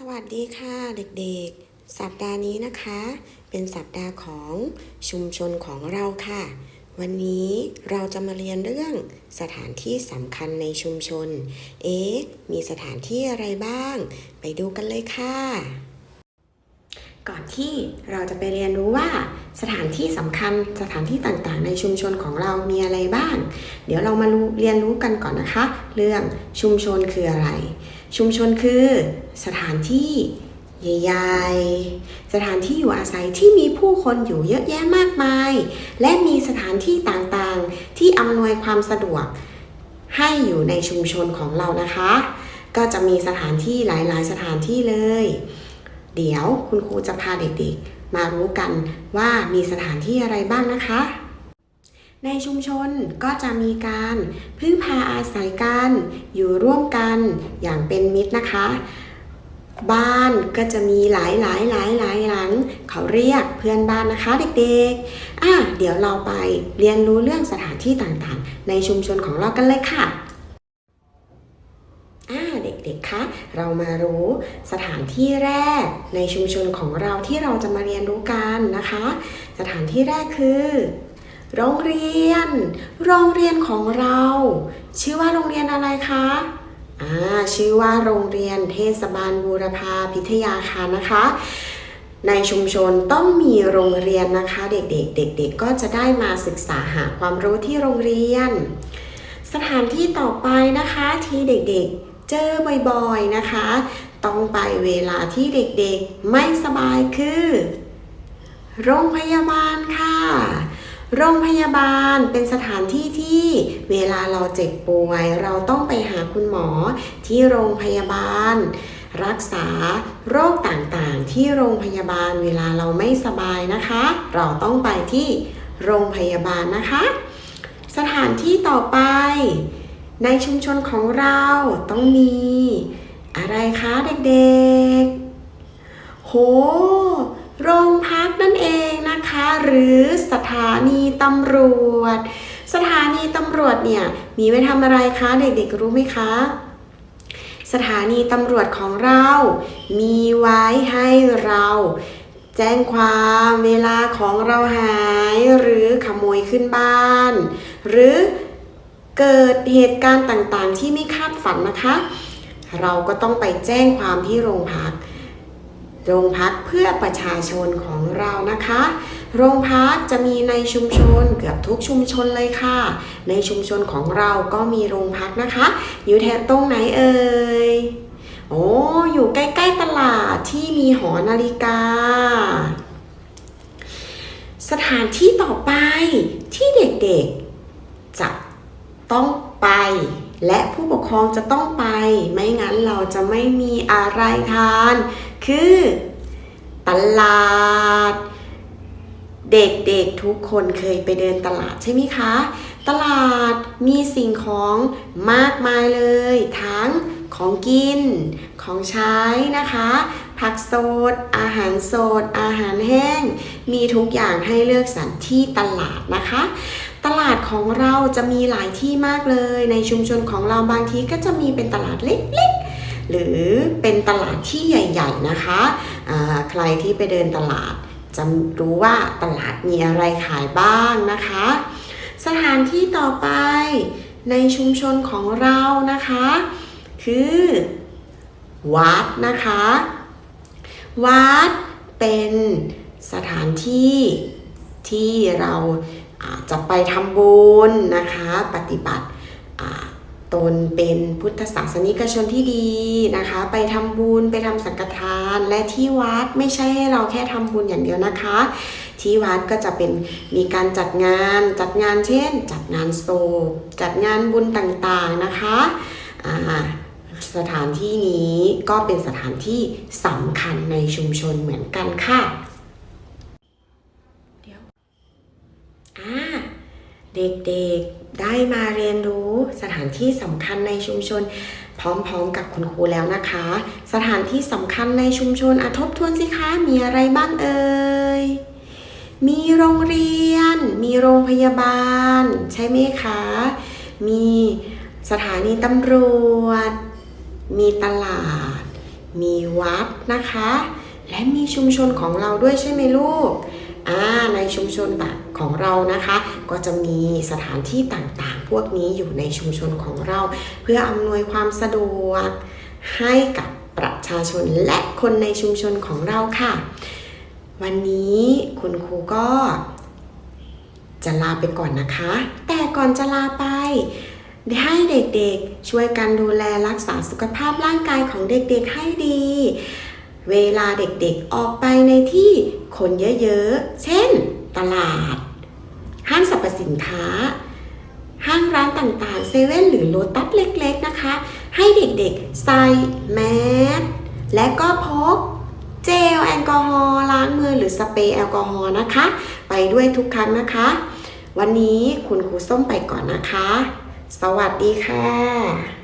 สวัสดีค่ะเด็กๆ สัปดาห์นี้นะคะ เป็นสัปดาห์ของชุมชนของเราค่ะ วันนี้เราจะมาเรียนเรื่องสถานที่สำคัญในชุมชน เอ๊ะ มีสถานที่อะไรบ้าง ไปดูกันเลยค่ะ ก่อนที่เราจะไปเรียนรู้ว่าสถานที่สำคัญสถานที่ต่างๆ ในชุมชนของเรามีอะไรบ้าง เดี๋ยวเรามาเรียนรู้กันก่อนนะคะ เรื่องชุมชนคืออะไร ชุมชนคือสถานที่ใหญ่ๆ สถานที่อยู่อาศัยที่มีผู้คนอยู่เยอะแยะมากมาย และมีสถานที่ต่างๆ ที่อำนวยความสะดวกให้อยู่ในชุมชนของเรานะคะ ก็จะมีสถานที่หลายๆ สถานที่เลย เดี๋ยวคุณครูจะพาเด็กๆ มารู้กันว่ามีสถานที่อะไรบ้างนะคะ ในชุมชนก็จะมีการพึ่งพาอาศัยกัน อยู่ร่วมกันอย่างเป็นมิตรนะคะ บ้านก็จะมีหลายหลายหลายหลายหลัง เขาเรียกเพื่อนบ้านนะคะเด็กๆ อะเดี๋ยวเราไปเรียนรู้เรื่องสถานที่ต่างๆ ในชุมชนของเรากันเลยค่ะ เด็กๆคะ เรามารู้สถานที่แรกในชุมชนของเราที่เราจะมาเรียนรู้กันนะคะ สถานที่แรกคือ โรงเรียน โรงเรียนของเรา ชื่อว่าโรงเรียนอะไรคะอ่าชื่อว่าโรงเรียนเทศบาลบูรพาพิทยาคารนะคะในชุมชนต้องมีโรงเรียนนะคะ เด็กๆ เด็กๆก็จะได้มาศึกษาหาความรู้ที่โรงเรียน สถานที่ต่อไปนะคะที่เด็กๆ เจอบ่อยๆนะคะ ต้องไปเวลาที่เด็กๆไม่สบายคือ โรงพยาบาลค่ะ โรงพยาบาลเป็นสถานที่ที่เวลาเราเจ็บป่วย เราต้องไปหาคุณหมอที่โรงพยาบาล รักษาโรคต่างๆ ที่โรงพยาบาลเวลาเราไม่สบายนะคะ เราต้องไปที่โรงพยาบาลนะคะ สถานที่ต่อไป ในชุมชนของเราต้องมี อะไรคะเด็กๆ โห โรงพักนั่นเองนะคะ หรือสถานีตำรวจ สถานีตำรวจเนี่ย มีไว้ทำอะไรคะเด็กๆรู้ไหมคะสถานีตำรวจของเรา มีไว้ให้เรา แจ้งความเวลาของเราหาย หรือขโมยขึ้นบ้าน หรือ เกิดเหตุการณ์ต่างๆ ที่ไม่คาดฝันนะคะ เราก็ต้องไปแจ้งความที่โรงพัก โรงพักเพื่อประชาชนของเรานะคะ โรงพักจะมีในชุมชนเกือบทุกชุมชนเลยค่ะ ในชุมชนของเราก็มีโรงพักนะคะ อยู่แถวตรงไหนเอ่ย โอ้อยู่ใกล้ๆตลาดที่มีหอนาฬิกาสถานที่ต่อไปที่เด็กๆจะ ต้องไปและผู้ปกครองจะต้องไป ไม่งั้นเราจะไม่มีอะไรทาน คือตลาด เด็กๆทุกคนเคยไปเดินตลาดใช่ไหมคะ ตลาดมีสิ่งของมากมายเลย ทั้งของกินของใช้นะคะ ผักสด อาหารสด อาหารแห้ง มีทุกอย่างให้เลือกสรรที่ตลาดนะคะ ตลาดของเราจะมีหลายที่มากเลย ในชุมชนของเราบางทีก็จะมีเป็นตลาดเล็กๆ หรือเป็นตลาดที่ใหญ่ๆนะคะใครที่ไปเดินตลาดจะรู้ว่าตลาดมีอะไรขายบ้างนะคะ สถานที่ต่อไปในชุมชนของเรานะคะ คือ วัดนะคะ วัดเป็นสถานที่ที่เราจะไปทำบุญนะคะ ปฏิบัติตนเป็นพุทธศาสนิกชนที่ดีนะคะ ไปทำบุญไปทำสังฆทานและที่วัดไม่ใช่ให้เราแค่ทำบุญอย่างเดียวนะคะ ที่วัดก็จะเป็นมีการจัดงานจัดงานเช่น จัดงานโศกจัดงานบุญต่างๆนะคะอ่า สถานที่นี้ก็เป็นสถานที่สำคัญในชุมชนเหมือนกันค่ะเดี๋ยวอ่าเด็กๆได้มาเรียนรู้สถานที่สำคัญในชุมชน พร้อมๆกับคุณครูแล้วนะคะ สถานที่สำคัญในชุมชนอทบทวนสิคะมีอะไรบ้างเอ่ยมีโรงเรียน มีโรงพยาบาล ใช่ไหมคะ มีสถานีตำรวจ มีตลาด มีวัดนะคะ และมีชุมชนของเราด้วยใช่ไหมลูกอ่าในชุมชนแบบของเรานะคะ ก็จะมีสถานที่ต่างๆ พวกนี้อยู่ในชุมชนของเรา เพื่ออำนวยความสะดวกให้กับประชาชนและคนในชุมชนของเราค่ะ วันนี้คุณครูก็จะลาไปก่อนนะคะ แต่ก่อนจะลาไป ให้เด็กๆ ช่วยกันดูแลรักษาสุขภาพร่างกายของเด็กๆให้ดี เวลาเด็กๆออกไปในที่คนเยอะๆ เช่น ตลาด ห้างสรรพสินค้า ห้างร้านต่างๆ เซเว่นหรือโลตัสเล็กๆนะคะ ให้เด็กๆ ใส่แมสและก็พกเจลแอลกอฮอล์ล้างมือหรือสเปรย์แอลกอฮอล์นะคะ ไปด้วยทุกครั้งนะคะ วันนี้คุณครูส้มไปก่อนนะคะ สวัสดีค่ะ